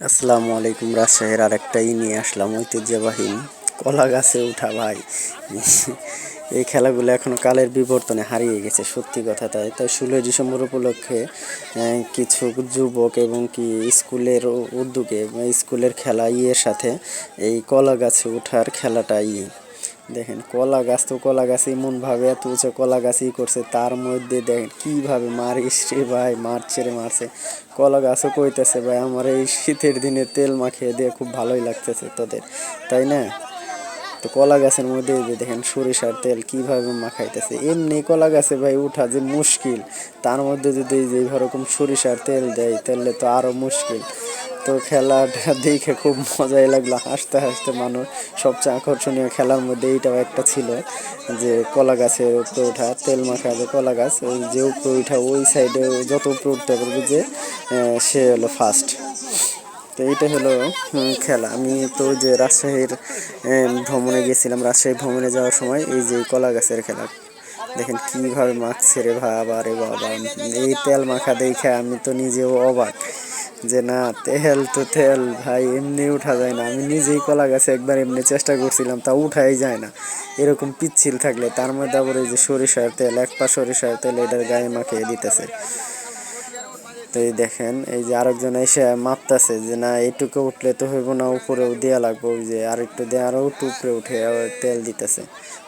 আসসালামু আলাইকুম, রাজশাহীর আরেকটাই নিয়ে আসলাম ঐতিহ্যবাহী কলা গাছে উঠা ভাই। এই খেলাগুলো এখনও কালের বিবর্তনে হারিয়ে গেছে, সত্যি কথা তাই। তাই ষোলোই ডিসেম্বর উপলক্ষে কিছু যুবক এবং কি স্কুলের উদ্যোগে, স্কুলের খেলা ইয়ের সাথে এই কলা গাছে ওঠার খেলাটাই দেখেন, কলা গাছ তো কলা গাছ এমন ভাবে এত উঁচু কলা গাছই করছে, তার মধ্যে দেখেন কীভাবে মারিস রে ভাই, মারছে রে মারছে। কলা গাছও কইতেছে, ভাই, আমার এই শীতের দিনে তেল মাখিয়ে দিয়ে খুব ভালোই লাগতেছে তোদের, তাই না? তো কলা গাছের মধ্যে যে দেখেন সরিষার তেল কীভাবে মাখাইতেছে। এমনি কলা গাছে ভাই উঠা যে মুশকিল, তার মধ্যে যদি যে এরকম সরিষার তেল দেয়, তাহলে তো আরও মুশকিল। তো খেলাটা দেখে খুব মজাই লাগল। হাসতে হাসতে মানুষ সবচেয়ে আকর্ষণীয় খেলার মধ্যে এইটাও একটা ছিল যে কলা গাছের উপরে ওঠা, তেল মাখা যে কলা গাছ, ওই যে উপরে ওঠা ওই সাইডে যত উপরে উঠতে পারবে যে সে হলো ফার্স্ট তো এইটা হলো খেলা। আমি তো যে রাজশাহীর ভ্রমণে গেছিলাম রাজশাহী ভ্রমণে যাওয়ার সময়, এই যে কলা গাছের খেলা। দেখেন কীভাবে মাখছে রে বাবা রে বাবা। এই তেল মাখা দেখে আমি তো নিজেও অবাক। যে না, তেল তো তেল, ভাই, এমনি উঠা যায় না। আমি নিজেই কলা গাছে একবার এমনি চেষ্টা করছিলাম, তা উঠাই যায় না। এরকম পিচ্ছিল থাকলে, তার মধ্যে আবার এই যে সরিষার তেল, এক পা সরিষার তেল, এটার গায়ে মাখিয়ে দিতেছে। তো এই দেখেন, এই যে আরেকজন এসে মাপতাছে যে, না এইটুকু উঠলে তো হইব না, উপরেও দেওয়া লাগবে। ওই যে আরেকটু দিয়ে আরও একটু উপরে উঠে তেল দিতেছে।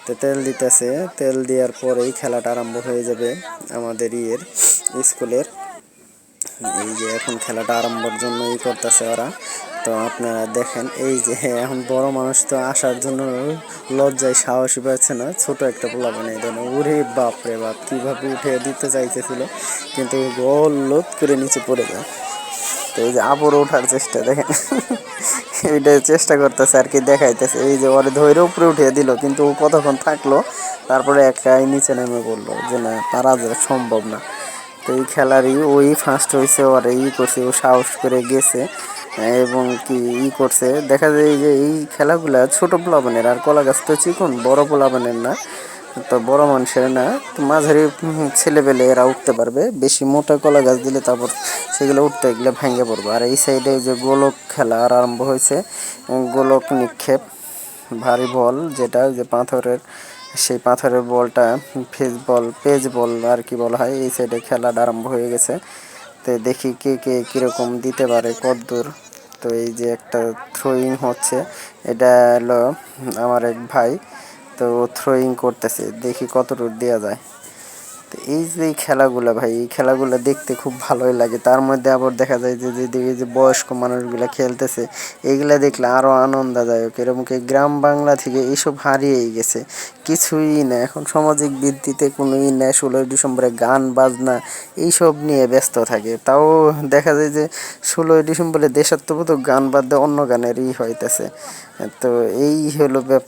তো তেল দিতেছে, তেল দেওয়ার পরেই খেলাটা আরম্ভ হয়ে যাবে আমাদের ইয়ের, স্কুলের। এই যে এখন খেলাটা আরম্ভর জন্য ই করতেছে ওরা। তো আপনারা দেখেন, এই যে এখন বড় মানুষ তো আসার জন্য লজ্জায় সাহসী পাচ্ছে না। ছোট একটা পোলা বানিয়ে দেন। ওরে বাপ রে বাপ, কীভাবে উঠে দিতে চাইতেছিল। কিন্তু গোল লোদ করে নিচে পড়ে যায়। তো এই যে আবারও ওঠার চেষ্টা, দেখেন। এইটা চেষ্টা করতেছে আর কি, দেখাইতেছে। এই যে ওরে ধৈর্য উপরে উঠিয়ে দিল, কিন্তু ও কতক্ষণ থাকল, তারপরে একাই নিচে নেমে বলল যে না, তারা সম্ভব না। তো এই খেলারই, ওই ফার্স্ট হয়েছে ওর ই করছে, ও সাহস করে গেছে, এবং কি ই করছে। দেখা যায় যে এই খেলাগুলা ছোট পোলাপানের, আর কলা গাছ তো চিকন, বড় পোলাপানের না, তো বড় মানুষের না, তো মাঝারি ছেলেবেলে এরা উঠতে পারবে। বেশি মোটা কলা গাছ দিলে তারপর সেগুলো উঠতে গেলে ভেঙে পড়বে। আর এই সাইডে যে গোলক খেলা আর আরম্ভ হয়েছে, গোলক নিক্ষেপ, ভারী বল, যেটা যে পাথরের সেই পাথরের বলটা, ফেস বল, পেজ বল আর কি বলা হয়, এই সাইডে খেলাটা আরম্ভ হয়ে গেছে। তো দেখি কে কে কীরকম দিতে পারে কতদূর তো এই যে একটা থ্রোয়িং হচ্ছে, এটা হলো আমার এক ভাই, তো থ্রোয়িং করতেছে, দেখি কতদূর দেওয়া যায়। তো এই যে এই খেলাগুলো ভাই, এই খেলাগুলো দেখতে খুব ভালোই লাগে। তার মধ্যে আবার দেখা যায় যে যে এই যে বয়স্ক মানুষগুলা খেলতেছে, এইগুলা দেখলে আরও আনন্দদায়ক। এরকম কি গ্রাম বাংলা থেকে এইসব হারিয়েই গেছে? কিছুই না। এখন সামাজিক ভিত্তিতে কোনো ই নেই ষোলোই ডিসেম্বরে গান, বাজনা, এইসব নিয়ে ব্যস্ত থাকে। তাও দেখা যায় যে, ষোলোই ডিসেম্বরে দেশাত্মবোধক গান বাদ অন্য গানের ই হইতেছে। তো এই হলো ব্যাপার